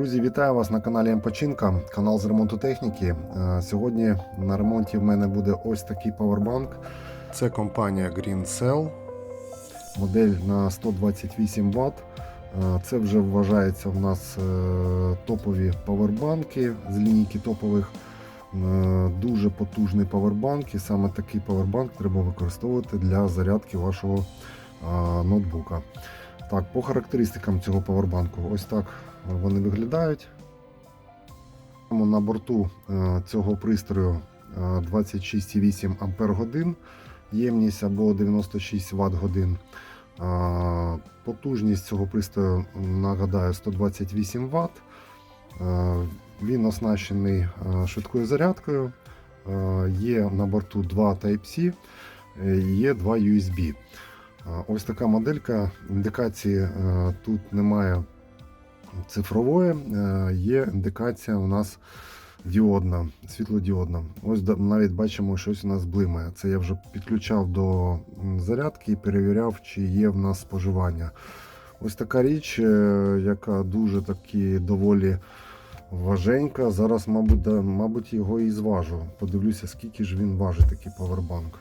Друзі, вітаю вас на каналі М-Починка, канал з ремонту техніки. Е, Сьогодні на ремонті в мене буде ось такий павербанк. Це компанія Green Cell, модель на 128 Вт. Е, Це вже вважається в нас е, топові павербанки з лінійки топових. Дуже потужний павербанк, і саме такий павербанк треба використовувати для зарядки вашого ноутбука. Так, по характеристикам цього павербанку, ось так вони виглядають. На борту е, цього пристрою е, 26,8 Ампер годин, ємність або 96 Вт годин. Потужність цього пристрою, нагадаю, 128 Вт. Е, Він оснащений е, швидкою зарядкою. Є на борту два Type-C, є два USB. Ось така моделька. Індикації тут немає цифрової, е, є індикація у нас діодна, світлодіодна. Ось навіть бачимо, щось у нас блимає. Це я вже підключав до зарядки і перевіряв, чи є в нас споживання. Ось така річ, е, яка дуже таки доволі важенька. Зараз, мабуть, мабуть, його і зважу. Подивлюся, скільки ж він важить, такий павербанк.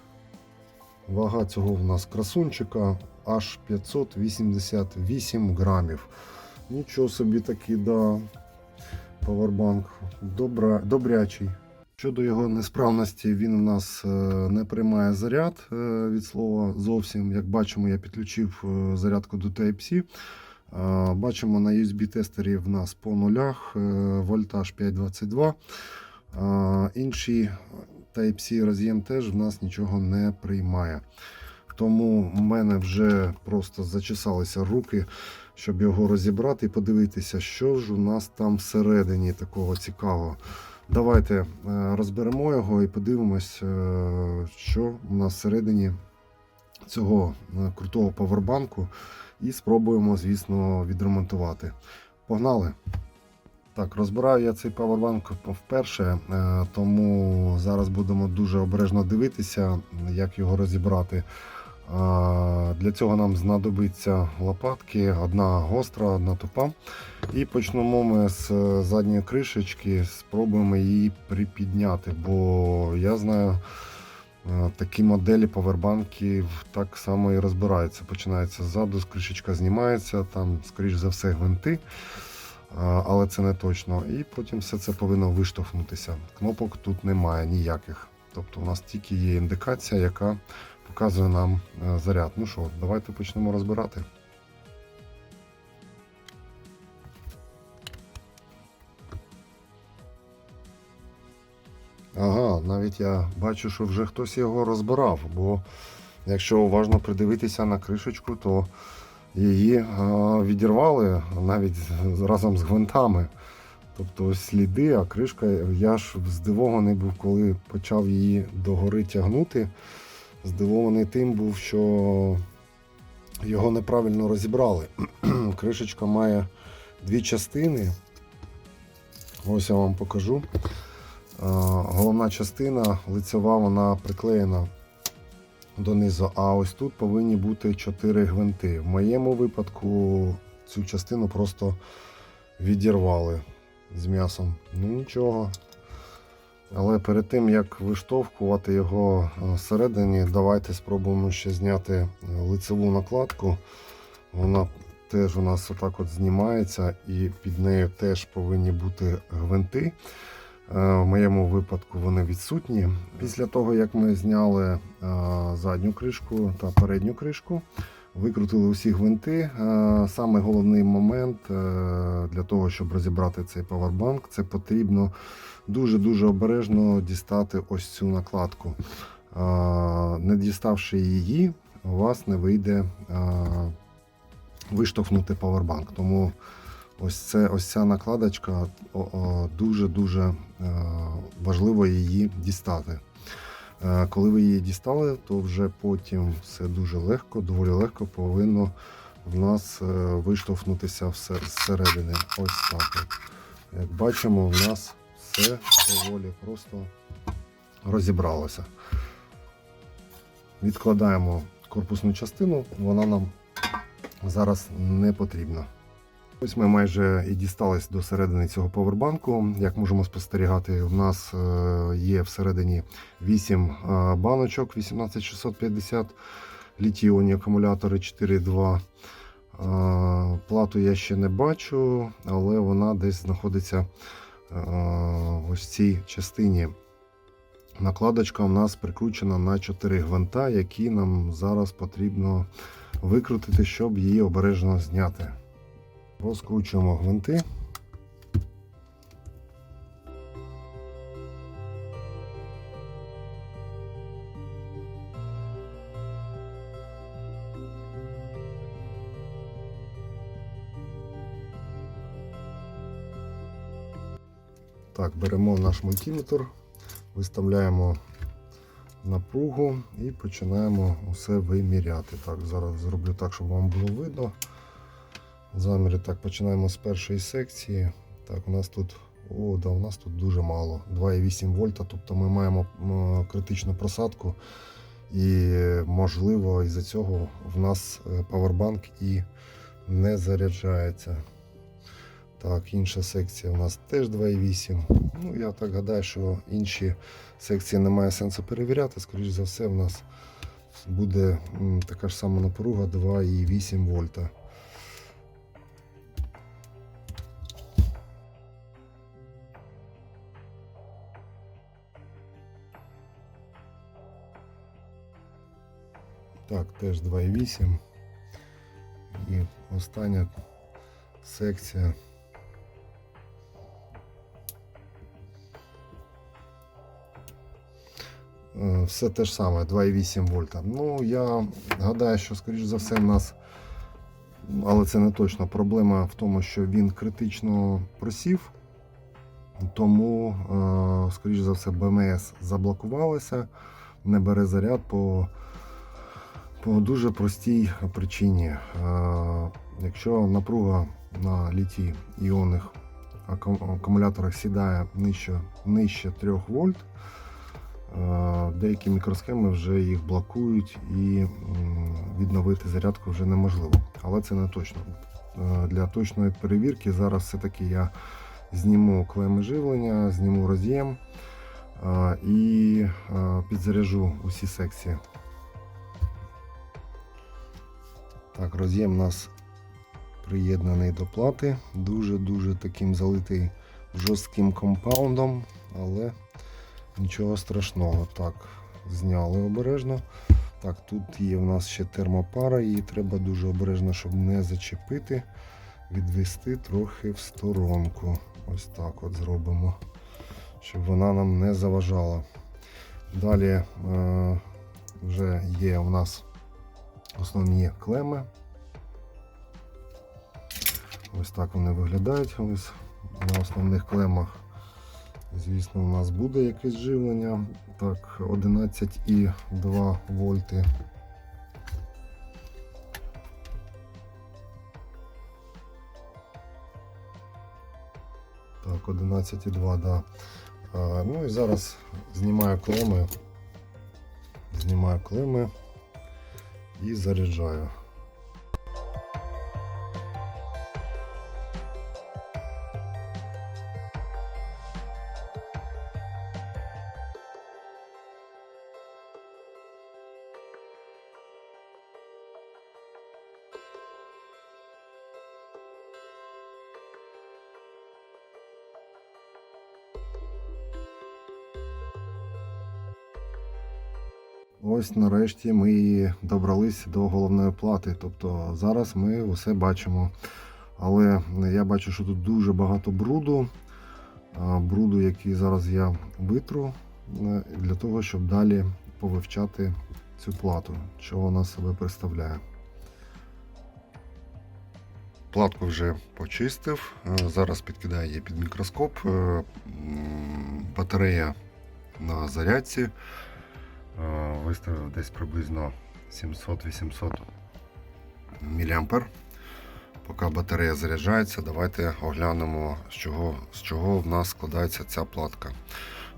Вага цього в нас красунчика аж 588 грамів. Нічого собі такий, да. Павербанк Добра, добрячий. Щодо його несправності, він у нас е, не приймає заряд е, від слова зовсім. Як бачимо, я підключив е, зарядку до Type-C. Бачимо на USB-тестері в нас по нулях, вольтаж 522. Е, Інший Type-C роз'єм теж в нас нічого не приймає. Тому в мене вже просто зачесалися руки, щоб його розібрати і подивитися, що ж у нас там всередині такого цікавого. Давайте е, розберемо його і подивимось, е, що у нас всередині цього е, крутого павербанку. І спробуємо, звісно, відремонтувати. Погнали! Так, розбираю я цей павербанк вперше, тому зараз будемо дуже обережно дивитися, як його розібрати. Для цього нам знадобиться лопатки, одна гостра, одна тупа. І почнемо ми з е, задньої кришечки, спробуємо її припідняти, бо я знаю, е, такі моделі павербанків так само і розбираються. Починається ззаду, кришечка знімається, там, скоріш за все, гвинти. Але це не точно. І потім все це повинно виштовхнутися. Кнопок тут немає ніяких. Тобто у нас тільки є індикація, яка показує нам е, заряд. Ну що, давайте почнемо розбирати. Ага, навіть я бачу, що вже хтось його розбирав, бо якщо уважно придивитися на кришечку, то її е, відірвали навіть разом з гвинтами. Тобто сліди, а кришка, я ж здивований був, коли почав її догори тягнути. Здивований тим був, що його неправильно розібрали. Кришечка має дві частини. Ось я вам покажу. Головна частина лицева, вона приклеєна донизу, а ось тут повинні бути 4 гвинти. В моєму випадку цю частину просто відірвали з м'ясом. Ну нічого. Але перед тим як виштовхувати його е, всередині, давайте спробуємо ще зняти е, лицеву накладку. Вона теж у нас отак от знімається, і під нею теж повинні бути гвинти. Е, В моєму випадку вони відсутні. Після того, як ми зняли задню кришку та передню кришку, викрутили усі гвинти. Е, Саме головний момент е, для того, щоб розібрати цей павербанк, це потрібно дуже-дуже обережно дістати ось цю накладку. Е, Не діставши її, у вас не вийде виштовхнути павербанк. Тому ось, це, ось ця накладочка дуже-дуже важливо її дістати. Е, Коли ви її дістали, то вже потім все дуже легко, доволі легко повинно в нас е, виштовхнутися зсередини. Ось так. Як бачимо, в нас все доволі просто розібралося. Відкладаємо корпусну частину, вона нам зараз не потрібна. Ось ми майже і дістались до середини цього повербанку. Як можемо спостерігати, у нас е, є всередині 8 е, баночок 18650 літіонні акумулятори 4.2. Е, Плату я ще не бачу, але вона десь знаходиться ось в цій частині. Накладочка у нас прикручена на 4 гвинта, які нам зараз потрібно викрутити, щоб її обережно зняти. Розкручуємо гвинти. Так, беремо наш мультиметр, виставляємо напругу і починаємо усе виміряти. Так, зараз зроблю так, щоб вам було видно. Заміри так, починаємо з першої секції. Так, у нас тут о, да, у нас тут дуже мало. 2,8 вольта, тобто ми маємо критичну просадку. І можливо із-за цього в нас е, павербанк і не заряджається. Так, інша секція у нас теж 2,8. Ну, я так гадаю, що інші секції немає сенсу перевіряти. Скоріше за все, в нас буде така ж сама напруга 2,8 вольта. Так, теж 2,8. І остання секція. Е, Все те ж саме, 2,8 вольта. Ну, я гадаю, що, скоріш за все, в нас, але це не точно. Проблема в тому, що він критично просів, тому, е, скоріш за все, БМС заблокувалося, не бере заряд по, по дуже простій причині. Е, Якщо напруга на літій іонних акумуляторах сідає нижче, нижче 3 вольт, Е, Деякі мікросхеми вже їх блокують і відновити зарядку вже неможливо. Але це не точно. Е, Для точної перевірки зараз все-таки я зніму клеми живлення, зніму роз'єм і підзаряжу усі секції. Так, роз'єм у нас приєднаний до плати. Дуже-дуже таким залитий жорстким компаундом, але Нічого страшного. Так, зняли обережно. Так, тут є в нас ще термопара, її треба дуже обережно, щоб не зачепити, відвести трохи в сторонку. Ось так от зробимо, щоб вона нам не заважала. Далі е, вже є у нас основні клеми. Ось так вони виглядають. Ось на основних клемах. Звісно, у нас буде якесь живлення. Так, 11,2 вольти. Так, 11,2, да. А, ну і зараз знімаю клеми. Знімаю клеми і заряджаю. Ось нарешті ми добрались до головної плати. Тобто зараз ми усе бачимо. Але я бачу, що тут дуже багато бруду. Бруду, який зараз я витру е, для того, щоб далі повивчати цю плату, що вона себе представляє. Платку вже почистив. Е, Зараз підкидаю її під мікроскоп. Е, Батарея на зарядці. Е, Виставив десь приблизно 700-800 мА. Поки батарея заряджається, давайте оглянемо, з чого, з чого в нас складається ця платка.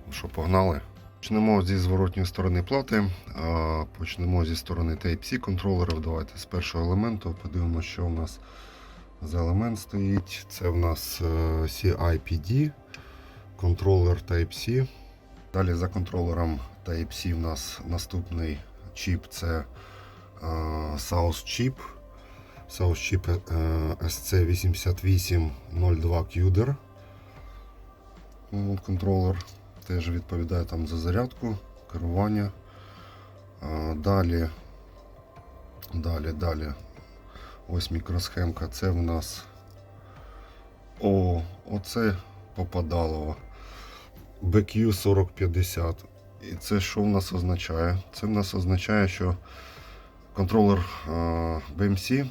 Ну що, погнали? Почнемо зі зворотньої сторони плати. Почнемо зі сторони Type-C контролерів. Давайте з першого елементу подивимося, що у нас за елемент стоїть. Це в нас е, CIPD, контролер Type-C. Далі за контролером Type-C в нас наступний чіп це е, South Chip. South Chip е, SC8802 CUDER. От Контролер теж відповідає там за зарядку, керування. Е, Далі, далі, далі. Ось мікросхемка. Це в нас. О, оце попадало. BQ 4050. І це що в нас означає? Це в нас означає, що контролер е, BMC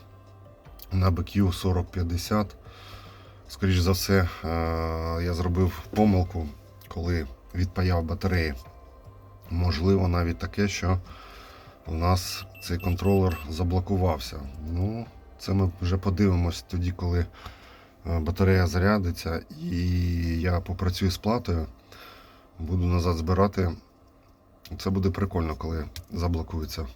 на BQ 4050. Скоріш за все, е, я зробив помилку, коли відпаяв батареї. Можливо, навіть таке, що у нас цей контролер заблокувався. Ну, це ми вже подивимось тоді, коли е, батарея зарядиться і я попрацюю з платою, буду назад збирати. Це буде прикольно, коли заблокується.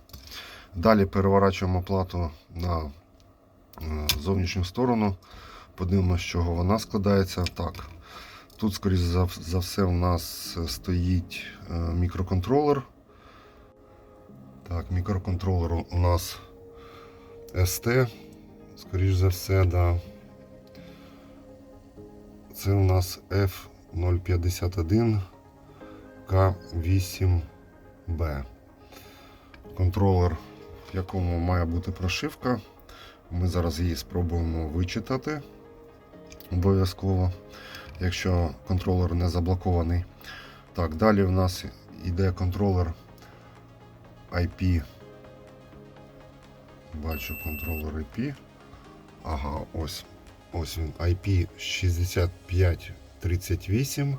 Далі переворачуємо плату на е, зовнішню сторону. Подивимося, з чого вона складається. Так, тут, скоріш за, все, у нас стоїть е, мікроконтролер. Так, мікроконтролер у нас ST, скоріш за все, да. Це у нас F051 K8B. Контролер, в якому має бути прошивка. Ми зараз її спробуємо вичитати обов'язково, якщо контролер не заблокований. Так, далі в нас йде контролер IP. Бачу контролер IP. Ага, ось. Ось він. IP 6538.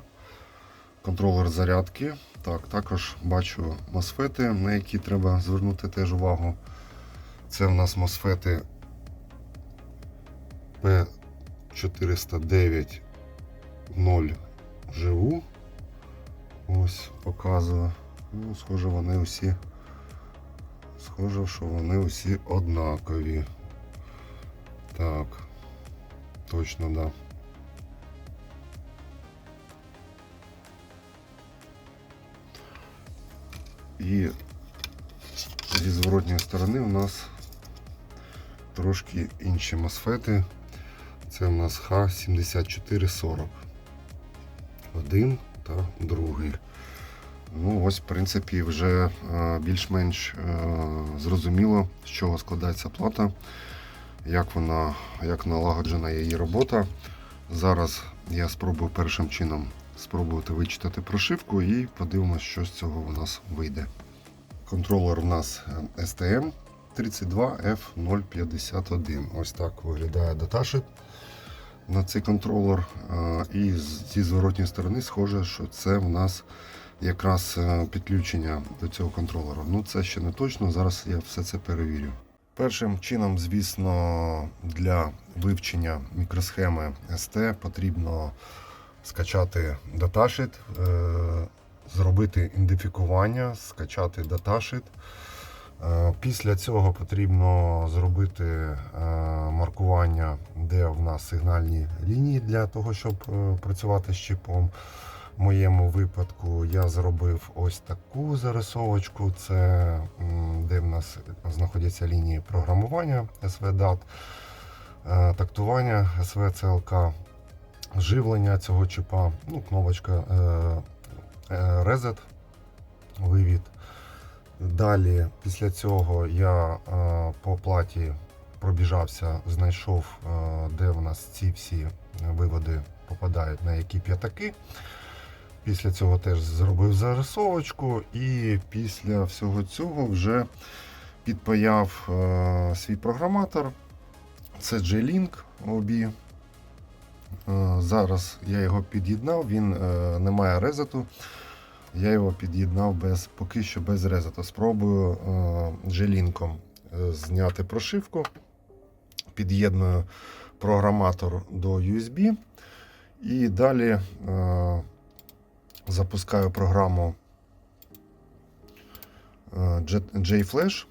Контролер зарядки. Так, також бачу мосфети, на які треба звернути теж увагу. Це в нас мосфети P409 0 живу. Ось показую. Ну, схоже, вони усі. Схоже, що вони усі однакові. Так. Точно, да. І зі зворотньої сторони у нас трошки інші мосфети. Це у нас Х7440. Один та другий. Ну, ось, в принципі, вже е, більш-менш е, зрозуміло, з чого складається плата, як вона, як налагоджена її робота. Зараз я спробую першим чином спробувати вичитати прошивку і подивимося, що з цього у нас вийде. Контролер у нас е, STM 32F051. Ось так виглядає даташит на цей контролер. Е, І зі зворотньої сторони схоже, що це в нас якраз е, підключення до цього контролера. Ну це ще не точно. Зараз я все це перевірю. Першим чином, звісно, для вивчення мікросхеми ST потрібно скачати даташит, е, зробити ідентифікування, скачати даташит. Е, Після цього потрібно зробити е, маркування, де в нас сигнальні лінії для того, щоб працювати з чіпом. В моєму випадку я зробив ось таку зарисовочку. Це де в нас знаходяться лінії програмування SVDAT, тактування SVCLK, живлення цього чіпа, ну, кнопочка е, е, Reset, вивід. Далі, після цього я е, по платі пробіжався, знайшов, де в нас ці всі виводи попадають на які п'ятаки. Після цього теж зробив зарисовочку і після всього цього вже підпаяв свій програматор. Це J-Link OB. Е, зараз я його під'єднав, він е, не має резету. Я його під'єднав без, поки що без резету. Спробую е, е, зняти прошивку. Під'єдную програматор до USB. І далі запускаю програму JFlash.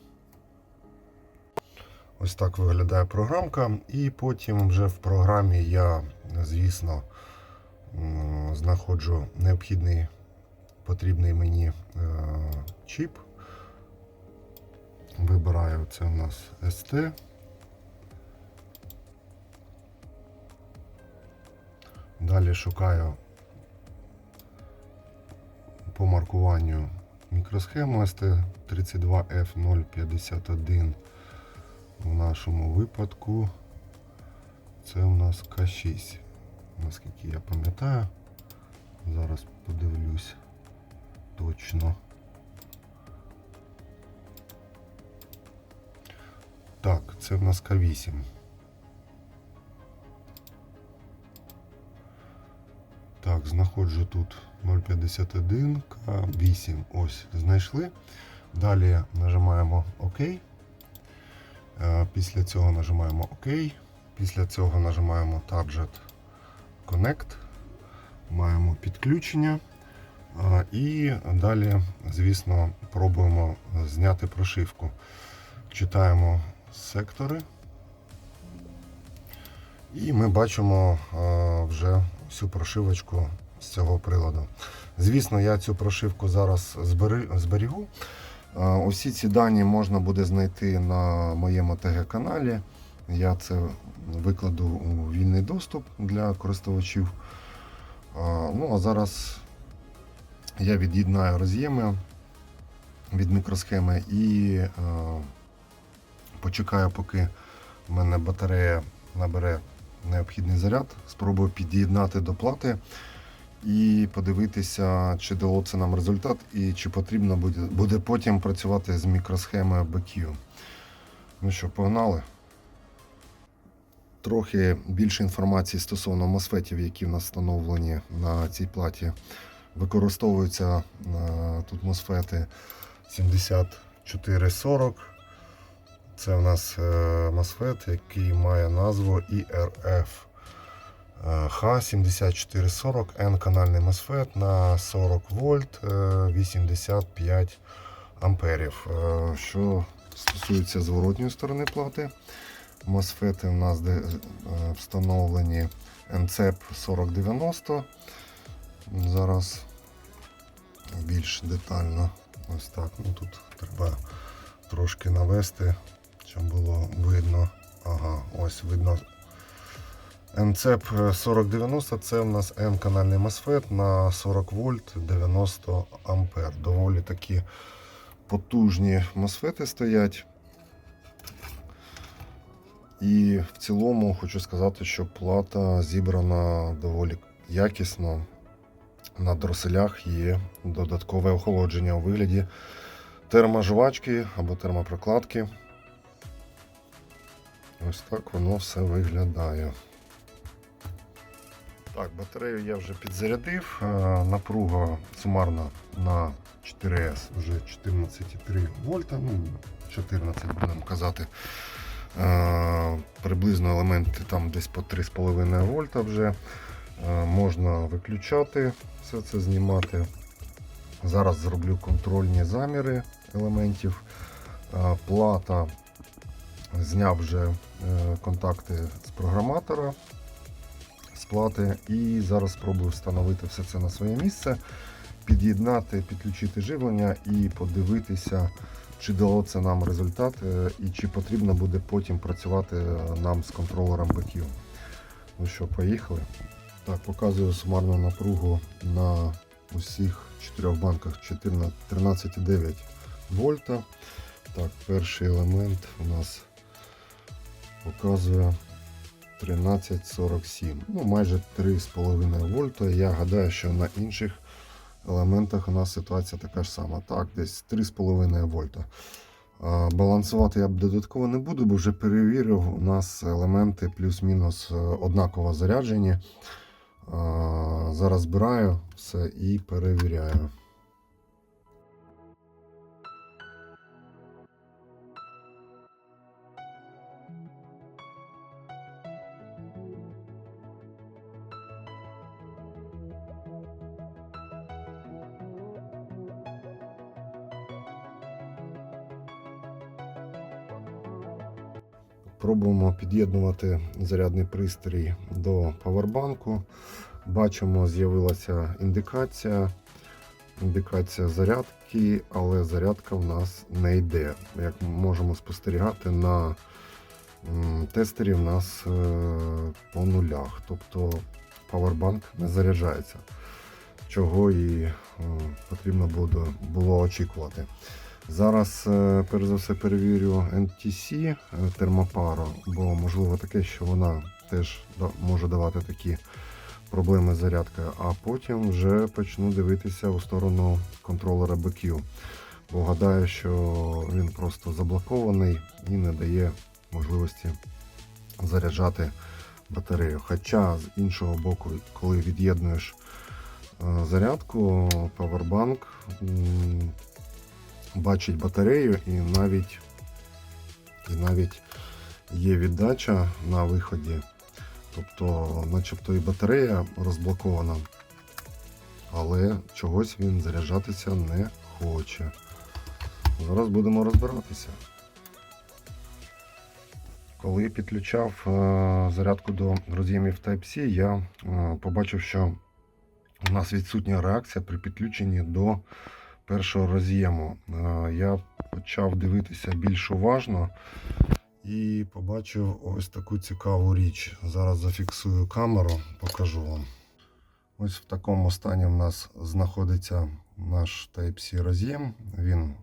Ось так виглядає програмка. І потім вже в програмі я, звісно, знаходжу необхідний потрібний мені е, чіп. Вибираю це у нас ST. Далі шукаю по маркуванню мікросхему ST32F051. В нашому випадку це у нас К6. Наскільки я пам'ятаю. Зараз подивлюсь точно. Так, це в нас К8. Так, знаходжу тут 0,51, К8. Ось, знайшли. Далі нажимаємо ОК. Е, Після цього нажимаємо ОК. Після цього нажимаємо Target Connect. Маємо підключення. І далі, звісно, пробуємо зняти прошивку. Читаємо сектори. І ми бачимо вже всю прошивочку з цього приладу. Звісно, я цю прошивку зараз зберігу. А, Усі ці дані можна буде знайти на моєму ТГ-каналі. Я це викладу у вільний доступ для користувачів. Ну а зараз я від'єднаю роз'єми від мікросхеми і е, почекаю, поки в мене батарея набере необхідний заряд. Спробую під'єднати до плати і подивитися, чи дало це нам результат, і чи потрібно буде, буде потім працювати з мікросхемою BQ. Ну що, погнали? Трохи більше інформації стосовно мосфетів, які в нас встановлені на цій платі. Використовуються е, тут мосфети 7440. Це у нас е, мосфет, який має назву IRF. Е, H7440 N канальний мосфет на 40 вольт е, 85 амперів. Е, Що стосується зворотньої сторони плати, мосфети у нас е, встановлені NCEP 4090. Зараз більш детально. Ось так. Ну тут треба трошки навести, щоб було видно. Ага, ось видно. МЦЕП 4090 це у нас N-канальний MOSFET на 40 вольт 90 ампер. Доволі такі потужні MOSFET стоять. І в цілому хочу сказати, що плата зібрана доволі якісно. На дроселях є додаткове охолодження у вигляді терможвачки або термопрокладки. Ось так воно все виглядає. Так, батарею я вже підзарядив. Е, Напруга сумарна на 4С вже 14,3 вольта, ну 14 будемо казати. Е, Приблизно елементи там десь по 3,5 вольта вже. Е, Можна виключати, все це знімати. Зараз зроблю контрольні заміри елементів. Плата зняв вже контакти з програматора з плати і зараз спробую встановити все це на своє місце, під'єднати, підключити живлення і подивитися, чи дало це нам результат, е, і чи потрібно буде потім працювати е, нам з контролером BQ. Ну що, поїхали. Так, показую сумарну напругу на усіх чотирьох банках 13,9 вольта. Так, перший елемент у нас показує 13,47. Ну, майже 3,5 вольта. Я гадаю, що на інших елементах у нас ситуація така ж сама. Так, десь 3,5 вольта. Балансувати я додатково не буду, бо вже перевірив, у нас елементи плюс-мінус е, однаково заряджені. Зараз збираю все і перевіряю. Пробуємо під'єднувати зарядний пристрій до павербанку. Бачимо, з'явилася індикація. Індикація зарядки, але зарядка в нас не йде. Як ми можемо спостерігати на тестері в нас е, по нулях. Тобто павербанк не заряджається, чого і е, потрібно було, було очікувати. Зараз, е, перш за все, перевірю NTC е, термопару, бо можливо таке, що вона теж може давати такі проблеми з зарядкою, а потім вже почну дивитися у сторону контролера BQ. Бо гадаю, що він просто заблокований і не дає можливості заряджати батарею. Хоча з іншого боку, коли від'єднуєш е, зарядку, м, бачить батарею і навіть, і навіть є віддача на виході. Тобто, начебто і батарея розблокована, але чогось він заряджатися не хоче. Зараз будемо розбиратися. Коли підключав е, зарядку до роз'ємів Type-C, я е, побачив, що у нас відсутня реакція при підключенні до першого роз'єму. Е, я почав дивитися більш уважно і побачив ось таку цікаву річ. Зараз зафіксую камеру, покажу вам. Ось в такому стані у нас знаходиться наш Type-C роз'єм. Він,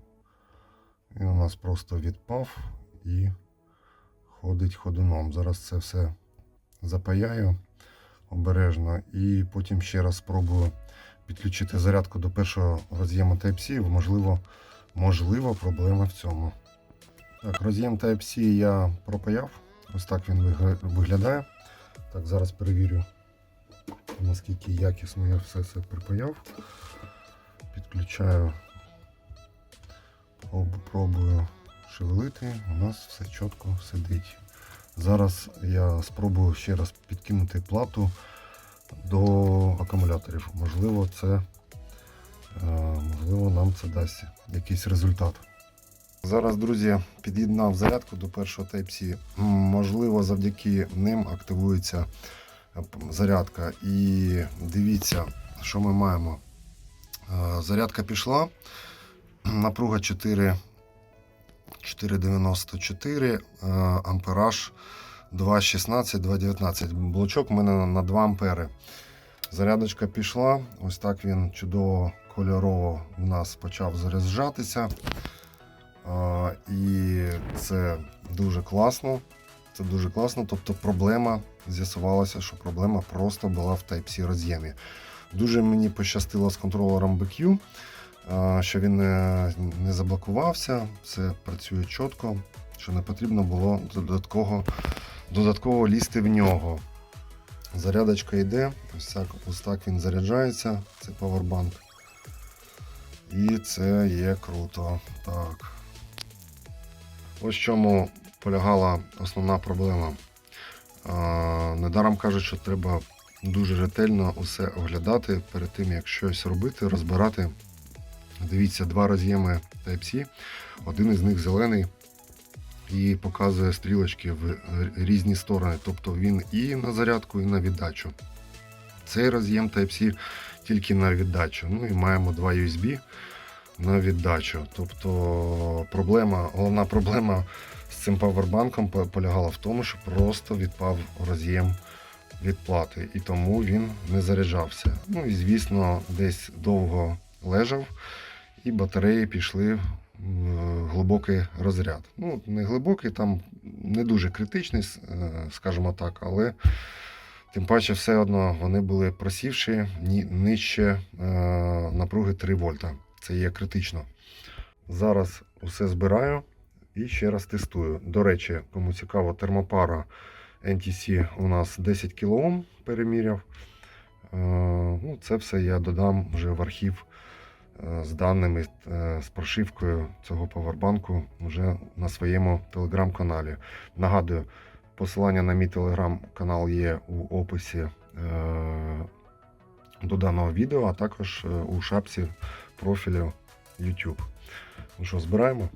він у нас просто відпав і ходить ходуном. Зараз це все запаяю обережно і потім ще раз спробую підключити зарядку до першого роз'єму Type-C. Можливо, можливо, проблема в цьому. Так, роз'єм Type-C я пропаяв. Ось так він виглядає. Так, зараз перевірю, наскільки якісно я все це припаяв. Підключаю, проб- пробую шевелити. У нас все чітко сидить. Зараз я спробую ще раз підкинути плату до акумуляторів. Можливо, це е, можливо нам це дасть якийсь результат. Зараз, друзі, під'єднав зарядку до першого Type-C. Можливо, завдяки ним активується е, зарядка. І дивіться, що ми маємо. Е, Зарядка пішла. Напруга 4,94, е, ампераж 2,16, 2,19. Блочок у мене на 2 ампери. Зарядочка пішла. Ось так він чудово кольорово у нас почав заряджатися. І це дуже класно. Це дуже класно. Тобто проблема з'ясувалася, що проблема просто була в Type-C роз'ємі. Дуже мені пощастило з контролером BQ, що він не заблокувався, все працює чітко, що не потрібно було додатково, додатково лізти в нього. Зарядочка йде, ось так, ось так він заряджається, це павербанк. І це є круто. Так. Ось в чому полягала основна проблема. А, недаром кажуть, що треба дуже ретельно усе оглядати перед тим, як щось робити, розбирати. Дивіться, два роз'єми Type-C, один із них зелений і показує стрілочки в різні сторони. Тобто він і на зарядку, і на віддачу. Цей роз'єм Type-C тільки на віддачу. Ну і маємо два USB на віддачу. Тобто проблема, головна проблема з цим павербанком полягала в тому, що просто відпав роз'єм від плати, і тому він не заряджався. Ну і звісно, десь довго лежав, і батареї пішли глибокий розряд. Ну, не глибокий, там не дуже критичний, е, скажімо так, але тим паче все одно вони були просівші нижче е, напруги 3 вольта. Це є критично. Зараз усе збираю і ще раз тестую. До речі, кому цікаво, термопара NTC у нас 10 кОм переміряв. Е, Ну, це все я додам вже в архів з даними, е, з прошивкою цього павербанку вже на своєму телеграм-каналі. Нагадую, посилання на мій телеграм-канал є у описі е, до даного відео, а також е, у шапці профілю YouTube. Ну що, збираємо?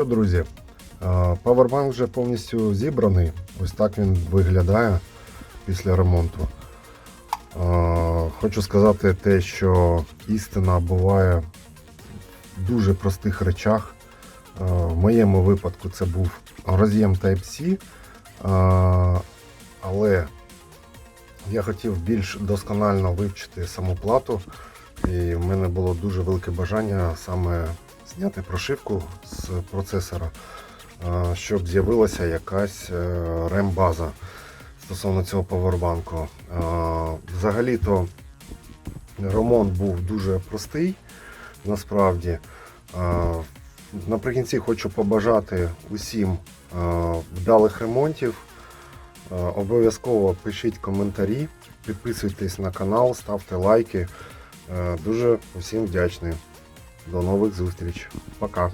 Що, друзі, е, павербанк вже повністю зібраний. Ось так він виглядає після ремонту. Е, Хочу сказати те, що істина буває в дуже простих речах. Е, В моєму випадку це був роз'єм Type-C, е, але я хотів більш досконально вивчити саму плату, і в мене було дуже велике бажання саме зняти прошивку з процесора, е, щоб з'явилася якась е, рембаза стосовно цього павербанку. Е, Взагалі-то ремонт був дуже простий, насправді. Наприкінці хочу побажати усім вдалих ремонтів. Обов'язково пишіть коментарі, підписуйтесь на канал, ставте лайки. Дуже усім вдячний. До нових зустріч. Пока.